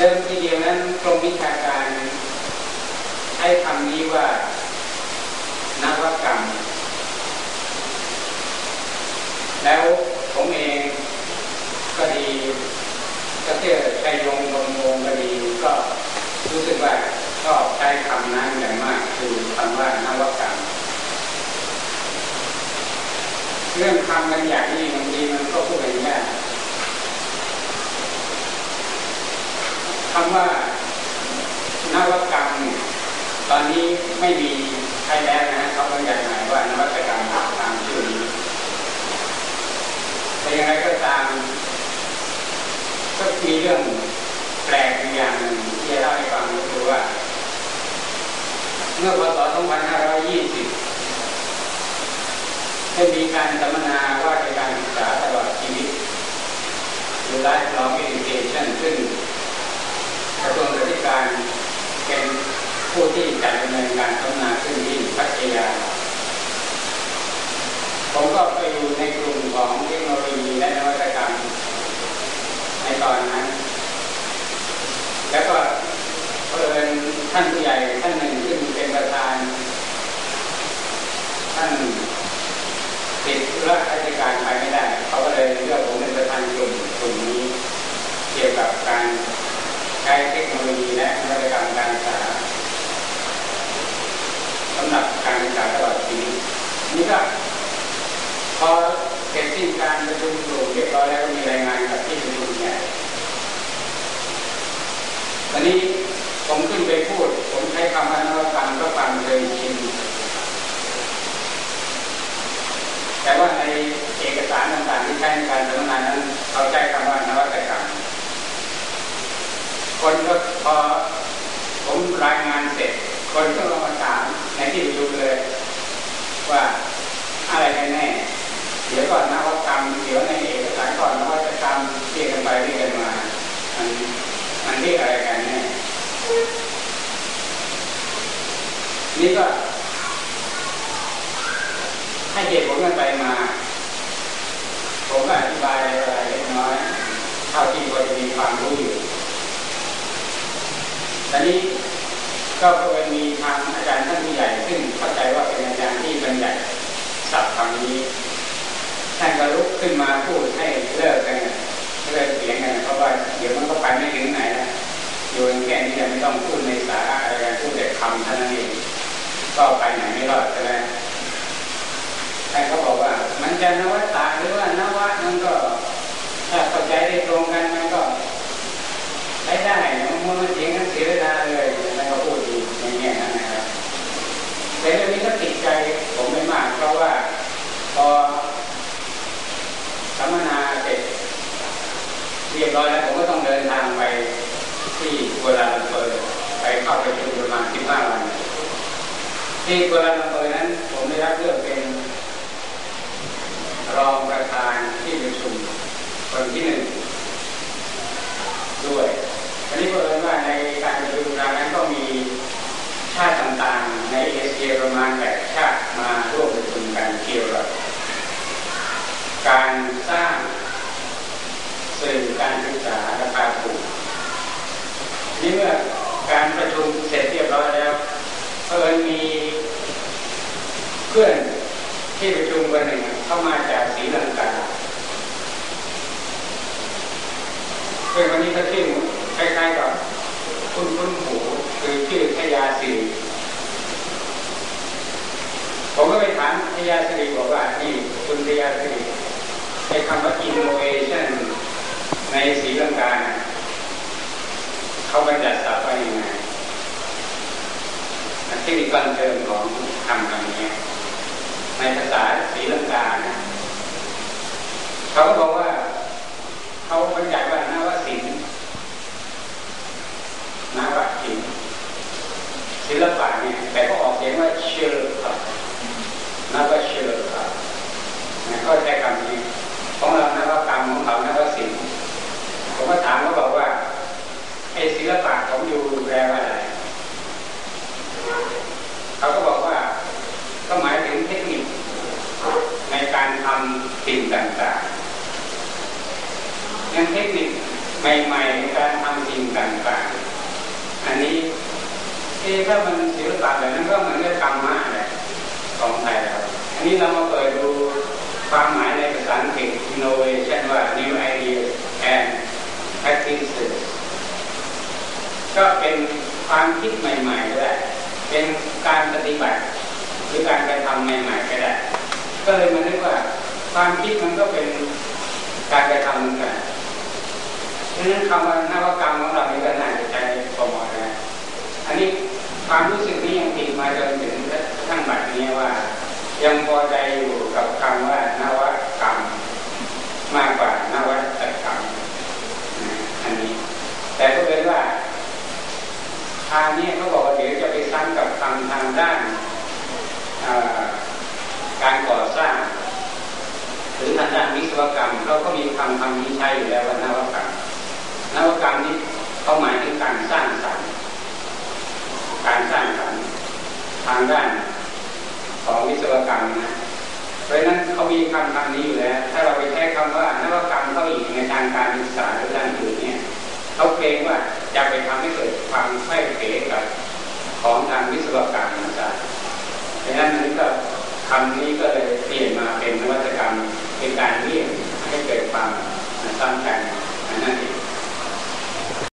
เริ่มทีเดียวนั้นกรมวิชาการ ให้คำนี้ว่านวัตกรรม แล้วผมเองก็ดีก็เชื่อชัยยงลงวงก็ดี ก็รู้สึกว่าชอบใช้คำนั้นอย่างมาก คือคำว่านวัตกรรม เรื่องคำบางอย่างนี่บางทีมันก็พูดไม่ได้ คำว่านวัตกรรมตอนนี้ไม่มีใครแล้วนะเขาบางอย่างหมายว่านวัตกรรมตามชื่อนี้แต่อย่างไรก็ตามก็มีเรื่องแปลกอย่างหนึ่งที่จะเล่าให้ฟังก็คือว่า เมื่อพศ 2520 ได้มีการสัมมนาว่าในการศึกษาตลอดชีวิตหรือ lifelong education ซึ่ง กระทรวงกษาธิการเป็นผู้ที่จัดดำเนินการสัมมนาขึ้นที่พัทยา ผมก็ไปอยู่ในกลุ่มของเทคโนโลยีและนวัตกรรมในตอนนั้น แล้วก็เพื่อนท่านผู้ใหญ่ท่านหนึ่งซึ่งเป็นประธาน ท่านติดธุระราชการไปไม่ได้ เขาก็เลยเลือกผมเป็นประธานกลุ่มกลุ่มนี้ เกี่ยวกับการ ช้เทคโนโลยีและนวัตกรรมการศึกษาสำหรับการศึกษาตลอดชีวิตนี่ก็พอเสร็จสิ้นการประชุมกลุ่มเรียบร้อยแล้วก็มีรายงานกับที่ประชุมใหญ่ตอนนี้ผมขึ้นไปพูด ผมใช้คำว่านวัตกรรมก็ฟังเลยชิน แต่ว่าในเอกสารต่างๆที่ใช้ในการสัมมนานั้นเขาใช้คำว่านวัตกรรม คนก็พอผมรายงานเสร็จ คนก็มาถามในที่ประชุมเลย ว่าอะไรกันแน่ เดี๋ยวก่อนนะวัตกรรมเดี๋ยวในเอกสารก่อนนะวัตกรรมเรียกกันไปเรียกกันมา มันมันเรียกอะไรกันแน่นี่ก็ให้เหตุผลกันไปมา ผมก็อธิบายอะไรเล็กน้อยเท่าที่พอจะมีความรู้อยู่ตอนนี้ ก็เพิ่มีทางอาจารย์ท่านผู้ใหญ่ซึ่งเข้าใจว่าเป็นอาจารย์ที่บัญญัติศัพท์คำนี้ท่านก็ลุกขึ้นมาพูดให้เลิกกันเลิกเสียงกันเพราะว่าเดี๋ยวมันก็ไปไม่ถึงไหนแล้วอยู่แค่นี้ไม่ต้องพูดในสาระอะไรพูดแต่คำเท่านั้นเองก็ไปไหนไม่รอดใช่ไหมท่านเขาบอกว่ามันจะนวัตะหรือว่านวัตมันก็ ถ้าเข้าใจได้ตรงกันมันก็ใช้ได้มันมันเสียงกันเสียเวลาเลยแล้วก็พูดดีอย่างเงี้ยนะครับแต่เรื่องนี้ก็ติดใจผมไม่มาก เพราะว่าพอสัมมนาเสร็จเรียบร้อยแล้วผมก็ต้องเดินทางไปที่กัวลาลัมเปอร์ไปเข้าไปประชุมประมาณ15วัน ที่กัวลาลัมเปอร์นั้นผมได้รับเลือกเป็น รองประธานที่ประชุมคนที่หนึ่งด้วยอันนี้เพิ่มว่าในการประชุมครั้งนั้นก็มีชาติต่างๆ ในเอเชียประมาณแปดชาติมาร่วมประชุมกันเกี่ยวกับการสร้างสื่อการศึกษาราคาถูกนี่เมื่อการประชุมเสร็จเรียบร้อยแล้วเพิ่มมีเพื่อนที่ประชุมวันหนึ่งเข้ามาจากศรีลังกาเพื่อนวันนี้ก็ชื่อคล้ายๆกับคุณคุณหูคือชื่อพยาสิริผมก็ไปถามพยาสิริบอกว่านี่คุณพยาสิริในคำว่า innovation ในศรีลังกาเขาบัญญัติศัพท์ว่ายังไงที่มีการเติมของคำคำนี้ ในภาษาศรีลังกานะเขาก็บอกว่าเขาบรรยายว่านวศิลป์นวศิลศิลปะเนี่ยแต่ก็ออกเสียงว่าเชิร์ครับนวเชิร์ครับนะก็ใช้คำนี้ ของเรานวกรรมของเขานวศิลป์ผมก็ถามเขาบอกว่าไอ้ศิลปะของอยู่แปลว่าอะไรเขาก็บอกว่า ก็หมายถึงเทคนิค นการทำสิ่งเทคนิคใหม่ๆในการทำสิ่งต่างๆ อันนี้เอ๊ถ้ามันศิลปะแบบนั้นก็เหมือนกับกรรมะแหละของไทยครับอันนี้เรามาเปิดดูความหมายในภาษาอังกฤษ innovation ว่า new idea and practices ก็เป็นความคิดใหม่ๆก็ได้เป็นการปฏิบัติหรือการกระทำใหม่ๆก็ได้ ก็เลยมาเรียกว่าความคิดมันก็เป็นการกระทำเหมือนกันดัง นั้คำว่านวัตกรรมของเราใน่าจะใช้โปรโมทนะอันนี้ความรู้สึกนี้ยังติดมาจนถึงทั้งบัดนี้ว่า ยังพอใจอยู่กับคำว่านวัตกรรมมากกว่านวัตกรรมอันนี้ แต่ก็เป็นว่าทางนี้เขาบอกว่าเดี๋ยวจะไปซ้ำกับคำทางด้านการก่อสร้าง หรือทางด้านวิศวกรรมเราก็มีคำคำนี้ใช้อยู่แล้วว่านวตกรรมนวัตกรรมนี้เขาหมายถึงการสร้างสรรค์ การสร้างสรรค์ทางด้านของวิศวกรรมนะเพราะฉะนั้นเขามีคำคำนี้อยู่แล้ว ถ้าเราไปใช้คำว่านวัตกรรมเข้าอีกในทางการศึกษาหรือด้านอื่นเนี่ยเขาเกรงว่าจะไปทำให้เกิดความไม่เป็น